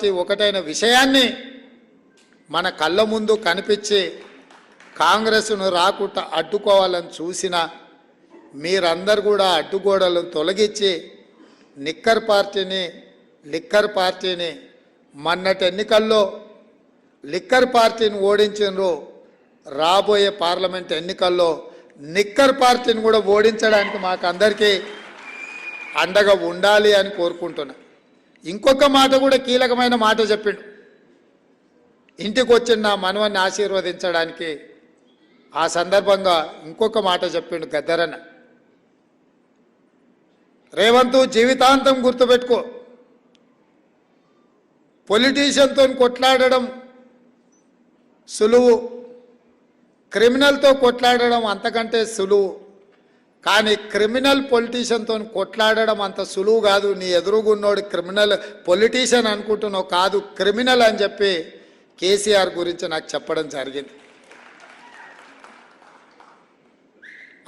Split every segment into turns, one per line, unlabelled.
Party ఒకటైన విషయాన్ని మన కళ్ళ ముందు కనిపించి కాంగ్రెస్ను రాకుండా అడ్డుకోవాలని చూసిన మీరందరూ కూడా అడ్డుగోడలను తొలగించి నిక్కర్ పార్టీని లిక్కర్ పార్టీని మొన్నటి ఎన్నికల్లో లిక్కర్ పార్టీని ఓడించినరు రాబోయే పార్లమెంట్ ఎన్నికల్లో నిక్కర్ పార్టీని కూడా ఓడించడానికి మాకు అందరికీ అండగా ఉండాలి అని కోరుకుంటున్నా. ఇంకొక మాట కూడా కీలకమైన మాట చెప్పిండు. ఇంటికి వచ్చిన నా మనవన్ని ఆశీర్వదించడానికి ఆ సందర్భంగా ఇంకొక మాట చెప్పిండు గద్దరన్న. రేవంతు జీవితాంతం గుర్తుపెట్టుకో. పొలిటీషియన్తో కొట్లాడడం సులువు. క్రిమినల్తో కొట్లాడడం అంతకంటే సులువు. కానీ క్రిమినల్ పొలిటీషియన్తో కొట్లాడడం అంత సులువు కాదు. నీ ఎదురుగున్నోడు క్రిమినల్ పొలిటీషియన్ అనుకుంటున్నావు కాదు క్రిమినల్ అని చెప్పి కేసీఆర్ గురించి నాకు చెప్పడం జరిగింది.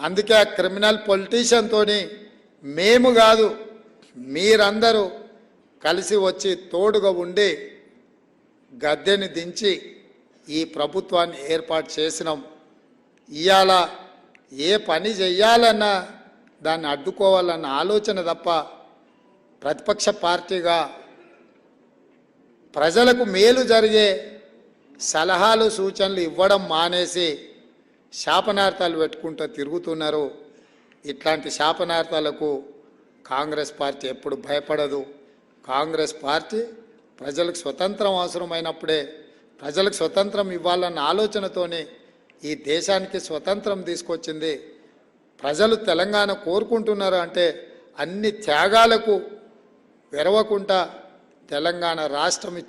అందుకే ఆ క్రిమినల్ పొలిటీషియన్తో మేము కాదు మీరందరూ కలిసి వచ్చి తోడుగా ఉండి గద్దెని దించి ఈ ప్రభుత్వాన్ని ఏర్పాటు చేసినాం. ఇవాళ ఏ పని చెయ్యాలన్నా దాన్ని అడ్డుకోవాలన్న ఆలోచన తప్ప ప్రతిపక్ష పార్టీగా ప్రజలకు మేలు జరిగే సలహాలు సూచనలు ఇవ్వడం మానేసి శాపనార్థాలు పెట్టుకుంటూ తిరుగుతున్నారు. ఇట్లాంటి శాపనార్థాలకు కాంగ్రెస్ పార్టీ ఎప్పుడు భయపడదు. కాంగ్రెస్ పార్టీ ప్రజలకు స్వతంత్రం అవసరమైనప్పుడే ప్రజలకు స్వతంత్రం ఇవ్వాలన్న ఆలోచనతోనే ఈ దేశానికి స్వతంత్రం తీసుకొచ్చింది. ప్రజలు తెలంగాణ కోరుకుంటున్నారు అంటే అన్ని త్యాగాలకు వెరవకుండా తెలంగాణ రాష్ట్రం ఇచ్చి